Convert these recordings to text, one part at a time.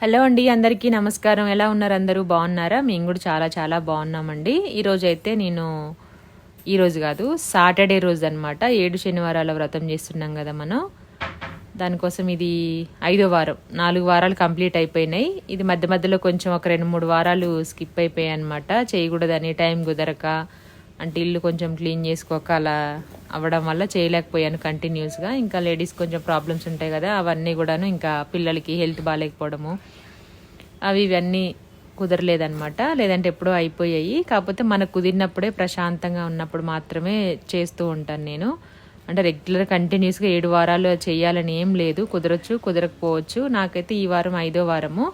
Hello అండి అందరికీ నమస్కారం. ఎలా ఉన్నారు అందరూ? బాగున్నారా? మేము కూడా చాలా చాలా బాగున్నామండి. ఈరోజు అయితే నేను ఈరోజు కాదు సాటర్డే రోజు అనమాట ఏడు శనివారాల వ్రతం చేస్తున్నాం కదా మనం. దానికోసం ఇది ఐదో వారం. నాలుగు వారాలు కంప్లీట్ అయిపోయినాయి. ఇది మధ్య మధ్యలో కొంచెం ఒక రెండు మూడు వారాలు స్కిప్ అయిపోయాయి అనమాట చేయకూడదని టైం కుదరక. అంటే ఇల్లు కొంచెం క్లీన్ చేసుకోక అలా అవ్వడం వల్ల చేయలేకపోయాను కంటిన్యూస్గా. ఇంకా లేడీస్ కొంచెం ప్రాబ్లమ్స్ ఉంటాయి కదా అవన్నీ కూడాను ఇంకా పిల్లలకి హెల్త్ బాగాలేకపోవడము. అవి ఇవన్నీ కుదరలేదనమాట లేదంటే ఎప్పుడో అయిపోయాయి. కాకపోతే మనకు కుదిరినప్పుడే ప్రశాంతంగా ఉన్నప్పుడు మాత్రమే చేస్తూ ఉంటాను నేను. అంటే రెగ్యులర్ కంటిన్యూస్గా ఏడు వారాలు చేయాలని ఏం లేదు. కుదరచ్చు కుదరకపోవచ్చు. నాకైతే ఈ వారం ఐదో వారము.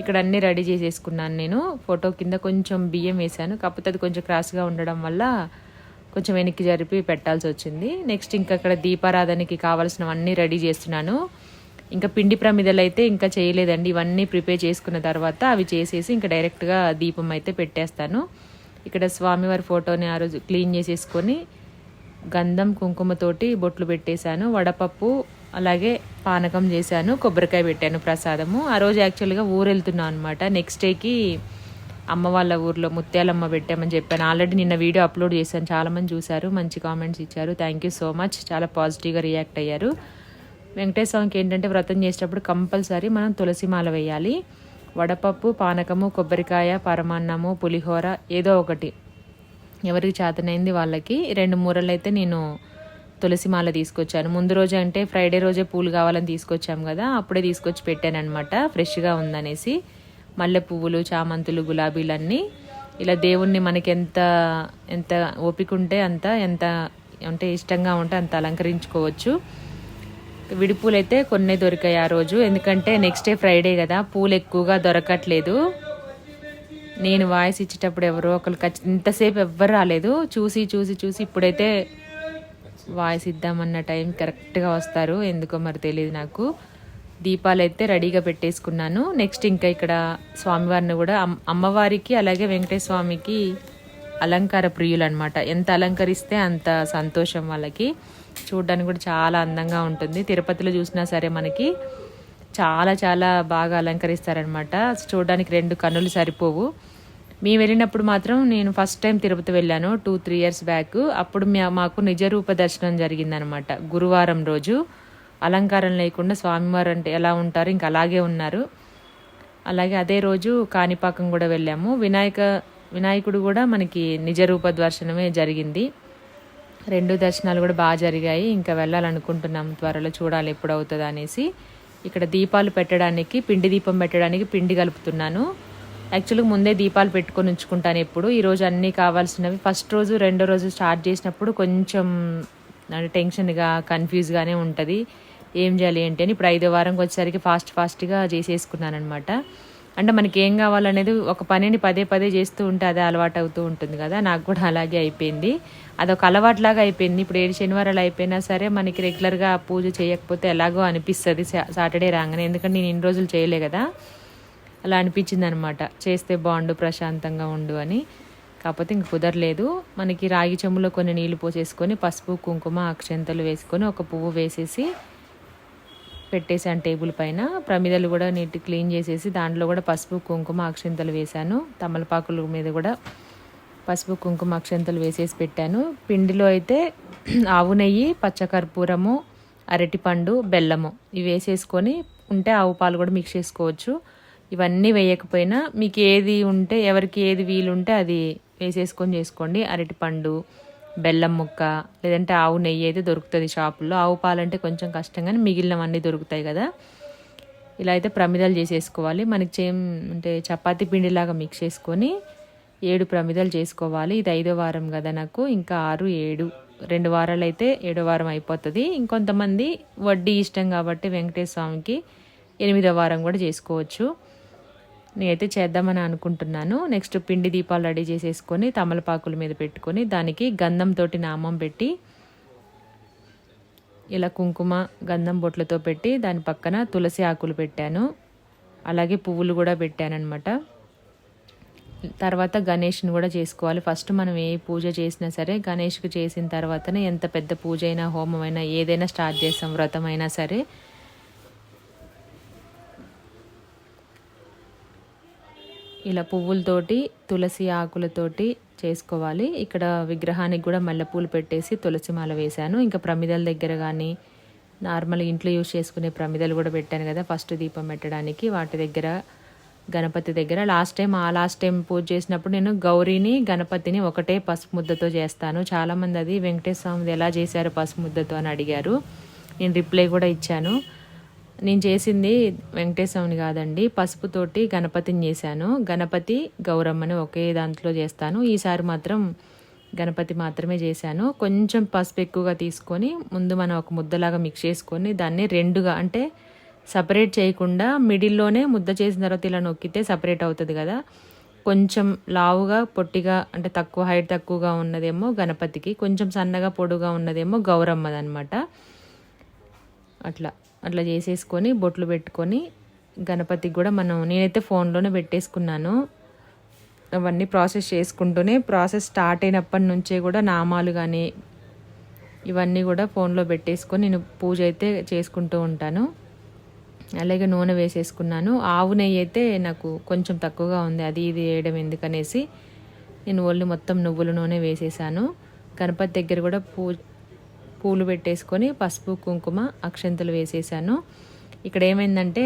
ఇక్కడ అన్నీ రెడీ చేసేసుకున్నాను నేను. ఫోటో కింద కొంచెం బియ్యం వేసాను కాకపోతే అది కొంచెం క్రాస్గా ఉండడం వల్ల కొంచెం వెనక్కి జరిపి పెట్టాల్సి వచ్చింది. నెక్స్ట్ ఇంకా అక్కడ దీపారాధనకి కావాల్సినవన్నీ రెడీ చేస్తున్నాను. ఇంకా పిండి ప్రమిదలు అయితే ఇంకా చేయలేదండి. ఇవన్నీ ప్రిపేర్ చేసుకున్న తర్వాత అవి చేసేసి ఇంకా డైరెక్ట్గా దీపం అయితే పెట్టేస్తాను. ఇక్కడ స్వామివారి ఫోటోని ఆ రోజు క్లీన్ చేసేసుకొని గంధం కుంకుమతోటి బొట్లు పెట్టేశాను. వడపప్పు అలాగే పానకం చేశాను కొబ్బరికాయ పెట్టాను ప్రసాదము. ఆ రోజు యాక్చువల్గా ఊరు వెళ్తున్నాను అనమాట నెక్స్ట్ డేకి అమ్మ వాళ్ళ ఊర్లో ముత్యాలమ్మ పెట్టామని చెప్పాను. ఆల్రెడీ నిన్న వీడియో అప్లోడ్ చేశాను. చాలామంది చూశారు మంచి కామెంట్స్ ఇచ్చారు. థ్యాంక్ యూ సో మచ్ చాలా పాజిటివ్గా రియాక్ట్ అయ్యారు. వెంకటేశ్వర స్వామికి ఏంటంటే వ్రతం చేసేటప్పుడు కంపల్సరీ మనం తులసి మాల వేయాలి. వడపప్పు పానకము కొబ్బరికాయ పరమాన్నము పులిహోర ఏదో ఒకటి. ఎవరికి చేతనైంది వాళ్ళకి. రెండు మూరలు అయితే నేను తులసి మాల తీసుకొచ్చాను. ముందు రోజు అంటే ఫ్రైడే రోజే పూలు కావాలని తీసుకొచ్చాం కదా అప్పుడే తీసుకొచ్చి పెట్టాను అనమాట ఫ్రెష్గా ఉందనేసి. మల్లె పువ్వులు చామంతులు గులాబీలన్నీ. ఇలా దేవుణ్ణి మనకి ఎంత ఎంత ఓపిక ఉంటే అంత ఎంత అంటే ఇష్టంగా ఉంటే అంత అలంకరించుకోవచ్చు. విడిపూలు అయితే కొన్ని దొరికాయి ఆ రోజు. ఎందుకంటే నెక్స్ట్ డే ఫ్రైడే కదా పూలు ఎక్కువగా దొరకట్లేదు. నేను వాయిస్ ఇచ్చేటప్పుడు ఎవరో ఒకరు ఖచ్చితంగా ఇంతసేపు ఎవ్వరు రాలేదు. చూసి చూసి చూసి ఇప్పుడైతే వాయిస్ ఇద్దామన్న టైం కరెక్ట్గా వస్తారు. ఎందుకో మరి తెలియదు నాకు. దీపాలు అయితే రెడీగా పెట్టేసుకున్నాను. నెక్స్ట్ ఇంకా ఇక్కడ స్వామివారిని కూడా అమ్మవారికి అలాగే వెంకటేశ్వర స్వామికి అలంకార ప్రియులు అనమాట ఎంత అలంకరిస్తే అంత సంతోషం వాళ్ళకి. చూడడానికి కూడా చాలా అందంగా ఉంటుంది. తిరుపతిలో చూసినా సరే మనకి చాలా చాలా బాగా అలంకరిస్తారనమాట చూడడానికి రెండు కన్నులు సరిపోవు. మేము వెళ్ళినప్పుడు మాత్రం నేను ఫస్ట్ టైం తిరుపతి వెళ్ళాను టూ త్రీ ఇయర్స్ బ్యాక్ అప్పుడు మా- మాకు నిజరూప దర్శనం జరిగిందనమాట గురువారం రోజు అలంకారం లేకుండా స్వామివారు అంటే ఎలా ఉంటారు ఇంకా అలాగే ఉన్నారు. అలాగే అదే రోజు కాణిపాకం కూడా వెళ్ళాము. వినాయక వినాయకుడు కూడా మనకి నిజరూప దర్శనమే జరిగింది. రెండు దర్శనాలు కూడా బాగా జరిగాయి. ఇంకా వెళ్ళాలనుకుంటున్నాం త్వరలో చూడాలి ఎప్పుడు అవుతుంది అనేసి ఇక్కడ దీపాలు పెట్టడానికి పిండి దీపం పెట్టడానికి పిండి కలుపుతున్నాను. యాక్చువల్గా ముందే దీపాలు పెట్టుకొని ఉంచుకుంటాను ఎప్పుడు. ఈరోజు అన్నీ కావాల్సినవి. ఫస్ట్ రోజు రెండో రోజు స్టార్ట్ చేసినప్పుడు కొంచెం అంటే టెన్షన్గా కన్ఫ్యూజ్గానే ఉంటుంది. ఏం చేయాలి ఏంటి అని ఇప్పుడు ఐదో వారంకి వచ్చేసరికి ఫాస్ట్ ఫాస్ట్గా చేసేసుకున్నాను అనమాట అంటే మనకి ఏం కావాలనేది ఒక పనిని పదే పదే చేస్తూ ఉంటే అదే అలవాటు అవుతూ ఉంటుంది కదా. నాకు కూడా అలాగే అయిపోయింది. అదొక అలవాటులాగా అయిపోయింది. ఇప్పుడు ఏడు శనివారాలు అయిపోయినా సరే మనకి రెగ్యులర్గా పూజ చేయకపోతే ఎలాగో అనిపిస్తుంది. సా- సాటర్డే రాగానే. ఎందుకంటే నేను ఇన్ని రోజులు చేయలే కదా. అలా అనిపించింది అనమాట చేస్తే బాగుండు ప్రశాంతంగా ఉండు అని. కాకపోతే ఇంక కుదరలేదు. మనకి రాగి చెంబులో కొన్ని నీళ్ళు పోసేసుకొని పసుపు కుంకుమ అక్షంతలు వేసుకొని ఒక పువ్వు వేసేసి పెట్టేసాను టేబుల్ పైన. ప్రమిదలు కూడా నీట్ క్లీన్ చేసేసి దాంట్లో కూడా పసుపు కుంకుమ అక్షంతలు వేశాను. తమలపాకుల మీద కూడా పసుపు కుంకుమ అక్షంతలు వేసేసి పెట్టాను. పిండిలో అయితే ఆవు నెయ్యి పచ్చకర్పూరము అరటిపండు బెల్లము ఇవి వేసేసుకొని ఉంటే ఆవు పాలు కూడా మిక్స్ చేసుకోవచ్చు. ఇవన్నీ వేయకపోయినా మీకు ఏది ఉంటే ఎవరికి ఏది వీలుంటే అది వేసేసుకొని చేసుకోండి. అరటిపండు బెల్లం ముక్క లేదంటే ఆవు నెయ్యి అయితే దొరుకుతుంది షాపుల్లో. ఆవు పాలంటే కొంచెం కష్టం కానీ మిగిలినవన్నీ దొరుకుతాయి కదా. ఇలా అయితే ప్రమిదలు చేసేసుకోవాలి. మనకి చేం అంటే చపాతీ పిండిలాగా మిక్స్ చేసుకొని ఏడు ప్రమిదలు చేసుకోవాలి. ఇది ఐదో వారం కదా నాకు. ఇంకా ఆరు ఏడు. రెండు వారాలు అయితే ఏడో వారం అయిపోతుంది. ఇంకొంతమంది వడ్డీ ఇష్టం కాబట్టి వెంకటేశ్వర స్వామికి ఎనిమిదో వారం కూడా చేసుకోవచ్చు. నేనైతే చేద్దామని అనుకుంటున్నాను. నెక్స్ట్ పిండి దీపాలు రెడీ చేసేసుకొని తమలపాకుల మీద పెట్టుకొని దానికి గంధంతోటి నామం పెట్టి ఇలా కుంకుమ గంధం బొట్లతో పెట్టి దాని పక్కన తులసి ఆకులు పెట్టాను. అలాగే పువ్వులు కూడా పెట్టానన్నమాట. తర్వాత గణేష్ని కూడా చేసుకోవాలి. ఫస్ట్ మనం ఏ పూజ చేసినా సరే గణేష్కి చేసిన తర్వాతనే ఎంత పెద్ద పూజ అయినా హోమం అయినా ఏదైనా స్టార్ట్ చేస్తాం వ్రతం అయినా సరే. ఇలా పువ్వులతోటి తులసి ఆకులతోటి చేసుకోవాలి. ఇక్కడ విగ్రహానికి కూడా మల్లెపూలు పెట్టేసి తులసి మాల వేశాను. ఇంకా ప్రమిదల దగ్గర కానీ నార్మల్ ఇంట్లో యూజ్ చేసుకునే ప్రమిదలు కూడా పెట్టాను కదా ఫస్ట్ దీపం పెట్టడానికి. వాటి దగ్గర గణపతి దగ్గర. లాస్ట్ టైం ఆ లాస్ట్ టైం పూజ చేసినప్పుడు నేను గౌరీని గణపతిని ఒకటే పసుపు ముద్దతో చేస్తాను. చాలామంది అది వెంకటేశ్వర స్వామిది ఎలా చేశారు పసుపు ముద్దతో? అని అడిగారు. నేను రిప్లై కూడా ఇచ్చాను. నేను చేసింది వెంకటేశ్వరుని కాదండి పసుపుతోటి గణపతిని చేశాను. గణపతి గౌరమ్మని ఒకే దాంట్లో చేస్తాను. ఈసారి మాత్రం గణపతి మాత్రమే చేశాను. కొంచెం పసుపు ఎక్కువగా తీసుకొని ముందు మనం ఒక ముద్దలాగా మిక్స్ చేసుకొని దాన్ని రెండుగా అంటే సపరేట్ చేయకుండా మిడిల్లోనే ముద్ద చేసిన తర్వాత ఇలా నొక్కితే సపరేట్ అవుతుంది కదా. కొంచెం లావుగా పొట్టిగా అంటే తక్కువ హైట్ తక్కువగా ఉన్నదేమో గణపతికి కొంచెం సన్నగా పొడుగా ఉన్నదేమో గౌరమ్మదనమాట అట్లా అట్లా చేసేసుకొని బొట్లు పెట్టుకొని గణపతికి కూడా మనం నేనైతే ఫోన్లోనే పెట్టేసుకున్నాను. అవన్నీ ప్రాసెస్ చేసుకుంటూనే ప్రాసెస్ స్టార్ట్ అయినప్పటి నుంచే కూడా నామాలు కానీ ఇవన్నీ కూడా ఫోన్లో పెట్టేసుకొని నేను పూజ అయితే చేసుకుంటూ ఉంటాను. అలాగే నూనె వేసేసుకున్నాను. ఆవు నెయ్యి అయితే నాకు కొంచెం తక్కువగా ఉంది. అది ఇది వేయడం ఎందుకనేసి నేను ఒళ్ళు మొత్తం నువ్వుల నూనె వేసేసాను. గణపతి దగ్గర కూడా పూ పూలు పెట్టేసుకొని పసుపు కుంకుమ అక్షంతలు వేసేసాను. ఇక్కడ ఏమైందంటే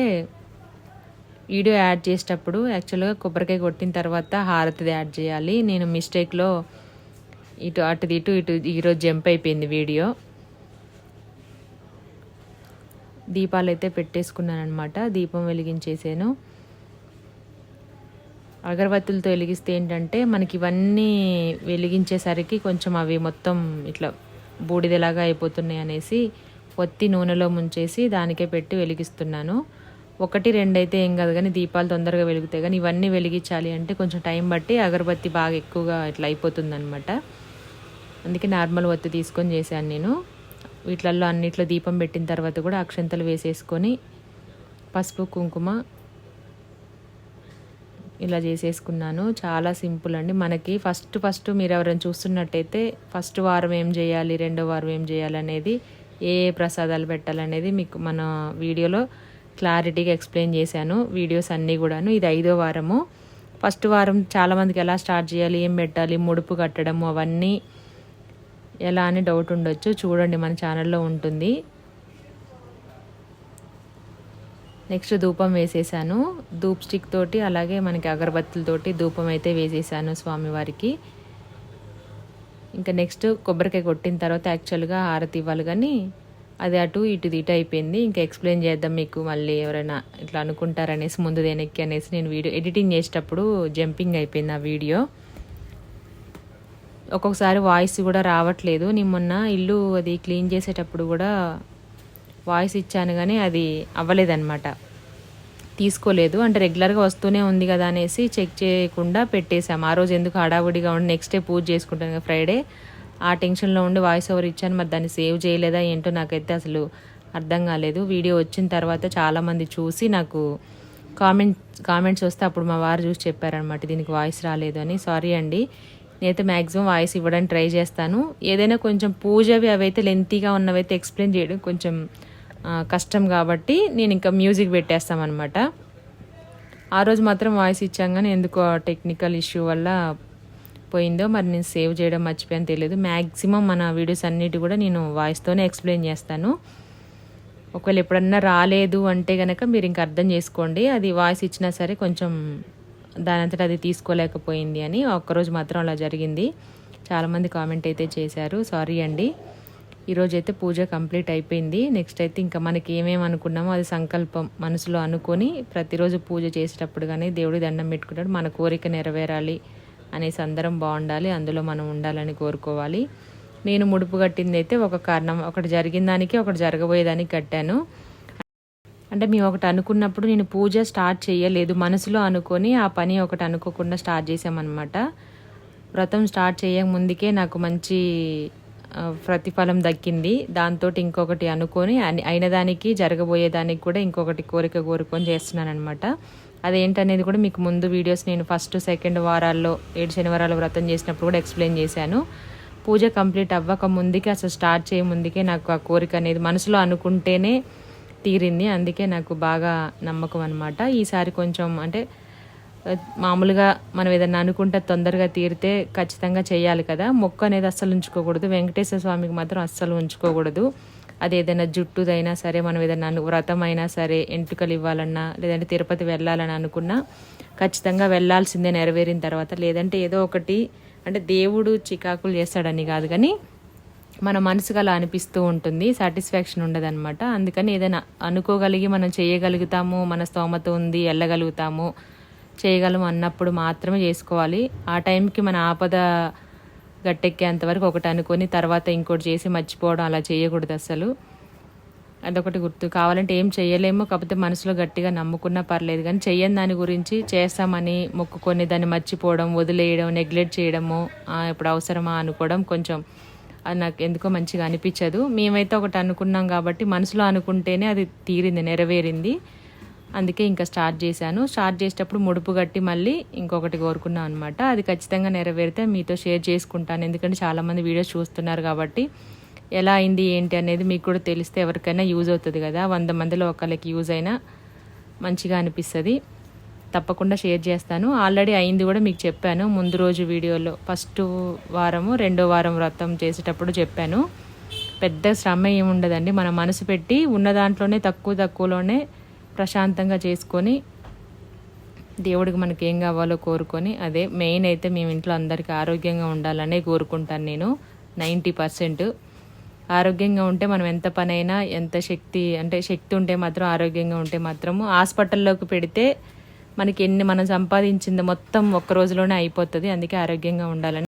వీడియో యాడ్ చేసేటప్పుడు యాక్చువల్గా కొబ్బరికాయ కొట్టిన తర్వాత హారతిది యాడ్ చేయాలి. నేను మిస్టేక్లో ఇటు అటుది ఇటు ఇటు ఈరోజు జంప్ అయిపోయింది వీడియో. దీపాలు అయితే పెట్టేసుకున్నాను అనమాట దీపం వెలిగించేసాను. అగరబత్తులతో వెలిగిస్తే ఏంటంటే మనకి ఇవన్నీ వెలిగించేసరికి కొంచెం అవి మొత్తం ఇట్లా బూడిదలాగా అయిపోతున్నాయి అనేసి ఒత్తి నూనెలో ముంచేసి దానికే పెట్టి వెలిగిస్తున్నాను. ఒకటి రెండు అయితే ఏం కాదు కానీ దీపాలు తొందరగా వెలుగుతాయి. కానీ ఇవన్నీ వెలిగించాలి అంటే కొంచెం టైం బట్టి అగరబత్తి బాగా ఎక్కువగా ఇట్లా అయిపోతుంది అనమాట అందుకే నార్మల్ ఒత్తి తీసుకొని చేశాను నేను. వీటిలలో అన్నిట్లో దీపం పెట్టిన తర్వాత కూడా అక్షంతలు వేసేసుకొని పసుపు కుంకుమ ఇలా చేసేసుకున్నాను. చాలా సింపుల్ అండి. మనకి ఫస్ట్ ఫస్ట్ మీరు ఎవరైనా చూస్తున్నట్టయితే ఫస్ట్ వారం ఏం చేయాలి రెండో వారం ఏం చేయాలి అనేది ఏ ఏ ప్రసాదాలు పెట్టాలనేది మీకు మన వీడియోలో క్లారిటీగా ఎక్స్ప్లెయిన్ చేశాను. వీడియోస్ అన్నీ కూడాను. ఇది ఐదో వారము. ఫస్ట్ వారం చాలామందికి ఎలా స్టార్ట్ చేయాలి ఏం పెట్టాలి ముడుపు కట్టడము అవన్నీ ఎలా అని డౌట్ ఉండొచ్చు. చూడండి మన ఛానల్లో ఉంటుంది. నెక్స్ట్ ధూపం వేసేసాను. ధూప్ స్టిక్ తోటి అలాగే మనకి అగరబత్తులతోటి ధూపం అయితే వేసేసాను స్వామివారికి. ఇంకా నెక్స్ట్ కొబ్బరికాయ కొట్టిన తర్వాత యాక్చువల్గా హారతి ఇవ్వాలి కానీ అది అటు ఇటు ఇటు అయిపోయింది. ఇంకా ఎక్స్ప్లెయిన్ చేద్దాం మీకు మళ్ళీ ఎవరైనా ఇట్లా అనుకుంటారనేసి ముందు దేనికి అనేసి నేను వీడియో ఎడిటింగ్ చేసేటప్పుడు జంపింగ్ అయిపోయింది ఆ వీడియో. ఒక్కొక్కసారి వాయిస్ కూడా రావట్లేదు. నేను మొన్న ఇల్లు అది క్లీన్ చేసేటప్పుడు కూడా వాయిస్ ఇచ్చాను కానీ అది అవ్వలేదన్నమాట. తీసుకోలేదు. అంటే రెగ్యులర్గా వస్తూనే ఉంది కదా అనేసి చెక్ చేయకుండా పెట్టేశాం. ఆ రోజు ఎందుకు హడావుడిగా ఉండి నెక్స్ట్ డే పూజ చేసుకుంటాను కదా ఫ్రైడే ఆ టెన్షన్లో ఉండి వాయిస్ ఓవర్ ఇచ్చాను. మరి దాన్ని సేవ్ చేయలేదా ఏంటో నాకైతే అసలు అర్థం కాలేదు. వీడియో వచ్చిన తర్వాత చాలామంది చూసి నాకు కామెంట్ కామెంట్స్ వస్తే అప్పుడు మా వారు చూసి చెప్పారనమాట దీనికి వాయిస్ రాలేదు అని. సారీ అండి నేనైతే మ్యాక్సిమం వాయిస్ ఇవ్వడానికి ట్రై చేస్తాను. ఏదైనా కొంచెం పూజవి అవైతే లెంతీగా ఉన్నవైతే ఎక్స్ప్లెయిన్ చేయడం కొంచెం కష్టం కాబట్టి నేను ఇంకా మ్యూజిక్ పెట్టేస్తామన్నమాట. ఆ రోజు మాత్రం వాయిస్ ఇచ్చాం కానీ ఎందుకో టెక్నికల్ ఇష్యూ వల్ల పోయిందో మరి నేను సేవ్ చేయడం మర్చిపోయాను తెలియదు. మ్యాక్సిమం మన వీడియోస్ అన్నిటి కూడా నేను వాయిస్తోనే ఎక్స్ప్లెయిన్ చేస్తాను. ఒకవేళ ఎప్పుడన్నా రాలేదు అంటే కనుక మీరు ఇంకా అర్థం చేసుకోండి. అది వాయిస్ ఇచ్చినా సరే కొంచెం దాని అంతటా అది తీసుకోలేకపోయింది అని ఒక్కరోజు మాత్రం అలా జరిగింది. చాలామంది కామెంట్ అయితే చేశారు. సారీ అండి. ఈరోజు అయితే పూజ కంప్లీట్ అయిపోయింది. నెక్స్ట్ అయితే ఇంకా మనకి ఏమేమి అనుకున్నామో అది సంకల్పం మనసులో అనుకొని ప్రతిరోజు పూజ చేసేటప్పుడు కానీ దేవుడి దండం పెట్టుకుంటాడు. మన కోరిక నెరవేరాలి అనేసి అందరం బాగుండాలి. అందులో మనం ఉండాలని కోరుకోవాలి. నేను ముడుపు కట్టింది అయితే ఒక కారణం ఒకటి జరిగిన దానికి ఒకటి జరగబోయేదానికి కట్టాను. అంటే మేము ఒకటి అనుకున్నప్పుడు నేను పూజ స్టార్ట్ చేయలేదు. మనసులో అనుకొని ఆ పని ఒకటి అనుకోకుండా స్టార్ట్ చేసామన్నమాట వ్రతం స్టార్ట్ చేయక ముందుకే నాకు మంచి ప్రతిఫలం దక్కింది. దాంతో ఇంకొకటి అనుకొని అయిన దానికి జరగబోయేదానికి కూడా ఇంకొకటి కోరిక కోరుకొని చేస్తున్నాను అనమాట అదేంటనేది కూడా మీకు ముందు వీడియోస్ నేను ఫస్ట్ సెకండ్ వారాల్లో ఏడు శనివారాలు వ్రతం చేసినప్పుడు కూడా ఎక్స్ప్లెయిన్ చేశాను. పూజ కంప్లీట్ అవ్వక ముందుకే అసలు స్టార్ట్ చేయ ముందుకే నాకు ఆ కోరిక అనేది మనసులో అనుకుంటేనే తీరింది. అందుకే నాకు బాగా నమ్మకం అనమాట ఈసారి కొంచెం అంటే మామూలుగా మనం ఏదైనా అనుకుంటే తొందరగా తీరితే ఖచ్చితంగా చేయాలి కదా. మొక్క అనేది అస్సలు ఉంచుకోకూడదు. వెంకటేశ్వర స్వామికి మాత్రం అస్సలు ఉంచుకోకూడదు. అది ఏదైనా జుట్టుదైనా సరే మనం ఏదైనా వ్రతం అయినా సరే ఎంటుకలు ఇవ్వాలన్నా లేదంటే తిరుపతి వెళ్ళాలని అనుకున్నా ఖచ్చితంగా వెళ్ళాల్సిందే నెరవేరిన తర్వాత. లేదంటే ఏదో ఒకటి అంటే దేవుడు చికాకులు చేస్తాడని కాదు కానీ మన మనసుకు అలా అనిపిస్తూ ఉంటుంది. సాటిస్ఫాక్షన్ ఉండదన్నమాట. అందుకని ఏదైనా అనుకోగలిగి మనం చేయగలుగుతాము మన స్తోమత ఉంది వెళ్ళగలుగుతాము చేయగలం అన్నప్పుడు మాత్రమే చేసుకోవాలి. ఆ టైంకి మన ఆపద గట్టెక్కేంత వరకు ఒకటి అనుకొని తర్వాత ఇంకోటి చేసి మర్చిపోవడం అలా చేయకూడదు అసలు. అదొకటి గుర్తు. కావాలంటే ఏం చేయలేము కాకపోతే మనసులో గట్టిగా నమ్ముకున్నా పర్లేదు. కానీ చేయని దాని గురించి చేస్తామని మొక్కుకొని దాన్ని మర్చిపోవడం వదిలేయడం నెగ్లెక్ట్ చేయడము ఇప్పుడు అవసరమా అనుకోవడం కొంచెం అది నాకు ఎందుకో మంచిగా అనిపించదు. మేమైతే ఒకటి అనుకున్నాం కాబట్టి మనసులో అనుకుంటేనే అది తీరింది నెరవేరింది. అందుకే ఇంకా స్టార్ట్ చేశాను. స్టార్ట్ చేసేటప్పుడు ముడుపు కట్టి మళ్ళీ ఇంకొకటి కోరుకున్నాను అనమాట అది ఖచ్చితంగా నెరవేరితే మీతో షేర్ చేసుకుంటాను. ఎందుకంటే చాలామంది వీడియోస్ చూస్తున్నారు కాబట్టి ఎలా అయింది ఏంటి అనేది మీకు కూడా తెలిస్తే ఎవరికైనా యూజ్ అవుతుంది కదా. వంద మందిలో ఒకళ్ళకి యూజ్ అయినా మంచిగా అనిపిస్తుంది. తప్పకుండా షేర్ చేస్తాను. ఆల్రెడీ అయింది కూడా మీకు చెప్పాను. ముందు రోజు వీడియోలో ఫస్ట్ వారము రెండో వారం వ్రతం చేసేటప్పుడు చెప్పాను. పెద్ద శ్రమ ఏముండదండి. మన మనసు పెట్టి ఉన్న దాంట్లోనే తక్కువ తక్కువలోనే ప్రశాంతంగా చేసుకొని దేవుడికి మనకి ఏం కావాలో కోరుకొని అదే మెయిన్ అయితే మేము ఇంట్లో అందరికీ ఆరోగ్యంగా ఉండాలనే కోరుకుంటాను నేను నైంటీ పర్సెంట్. ఆరోగ్యంగా ఉంటే మనం ఎంత పనైనా ఎంత శక్తి అంటే శక్తి ఉంటే మాత్రం ఆరోగ్యంగా ఉంటే మాత్రము హాస్పిటల్లోకి పెడితే మనకి ఎన్ని మనం సంపాదించింది మొత్తం ఒక్క రోజులోనే అయిపోతుంది. అందుకే ఆరోగ్యంగా ఉండాలని